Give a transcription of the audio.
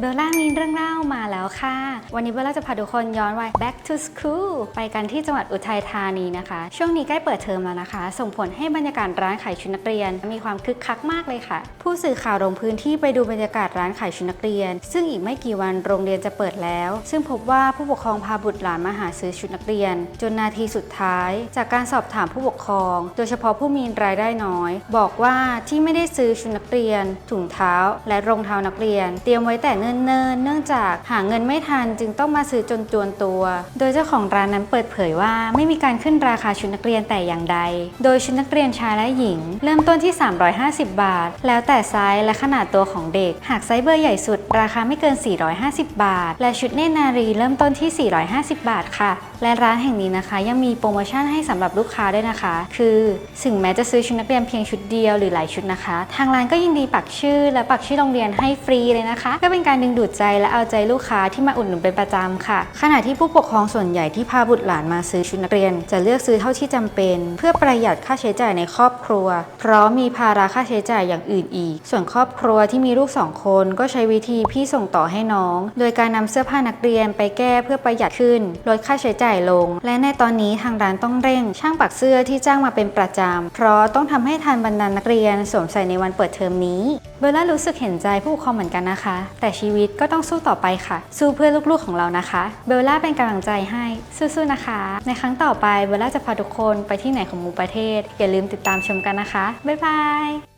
เบลล่ามีเรื่องเล่ามาแล้วค่ะ วันนี้เบลล่าจะพาทุกคนย้อนวัย back to school ไปกันที่จังหวัดอุทัยธานีนะคะ ช่วงนี้ใกล้เปิดเทอมแล้วนะคะ ส่งผลให้บรรยากาศร้านขายชุดนักเรียน มีความคึกคักมากเลยค่ะ ผู้สื่อข่าวลงพื้นที่ไปดูบรรยากาศร้านขายชุดนักเรียน ซึ่งอีกไม่กี่วันโรงเรียนจะเปิดแล้ว ซึ่งพบว่าผู้ปกครองพาบุตรหลานมาหาซื้อชุดนักเรียน จนนาทีสุดท้าย จากการสอบถามผู้ปกครอง โดยเฉพาะผู้มีรายได้น้อย บอกว่าที่ไม่ได้ซื้อชุดนักเรียนถุงเท้า และรองเท้านักเรียน เตรียมไว้แต่เนิ่นๆ เนื่องจากหาเงินไม่ทันจึงต้องมาซื้อจนจวนตัว โดยเจ้าของร้านนั้นเปิดเผยว่าไม่มีการขึ้นราคาชุดนักเรียนแต่อย่างใด โดยชุดนักเรียนชายและหญิง เริ่มต้นที่ 350 บาท แล้วแต่ไซส์และขนาดตัวของเด็ก หากไซส์เบอร์ใหญ่สุด ราคาไม่เกิน 450 บาท และชุดเนนารีเริ่มต้นที่ 450 บาทค่ะและร้านแห่งนี้นะคะ ยังมีโปรโมชั่นให้สำหรับลูกค้าด้วยนะคะ คือถึงแม้จะซื้อชุดนักเรียนเพียงชุดเดียวหรือหลายชุดนะคะ ทางร้านก็ยินดีปักชื่อ และปักชื่อโรงเรียนให้ฟรีเลยนะคะก็เป็นการดึงดูดใจและเอาใจลูกค้าที่มาอุดหนุนเป็นประจำค่ะ ขณะที่ผู้ปกครองส่วนใหญ่ที่พาบุตรหลานมาซื้อชุดนักเรียน จะเลือกซื้อเท่าที่จำเป็น เพื่อประหยัดค่าใช้จ่ายในครอบครัว เพราะมีภาระค่าใช้จ่ายอย่างอื่นอีก ส่วนครอบครัวที่มีลูกสองคนก็ใช้วิธีพี่ส่งต่อให้น้อง โดยการนำเสื้อผ้านักเรียนไปแก้เพื่อประหยัดขึ้นลดค่าใช้จ่ายลง และในตอนนี้ทางร้านต้องเร่ง ช่างปักเสื้อที่จ้างมาเป็นประจำ เพราะต้องทำให้ทันบรรดานักเรียนสวมใส่ในวันเปิดเทอมนี้ เบลล่ารู้สึกเห็นใจผู้ปกครองเหมือนกันนะคะ แต่ชีวิตก็ต้องสู้ต่อไปค่ะ สู้เพื่อลูกๆของเรานะคะ เบลล่าเป็นกำลังใจให้สู้ๆนะคะ ในครั้งต่อไปเบลล่าจะพาทุกคนไปที่ไหนของหมู่ประเทศ อย่าลืมติดตามชมกันนะคะบ๊ายบาย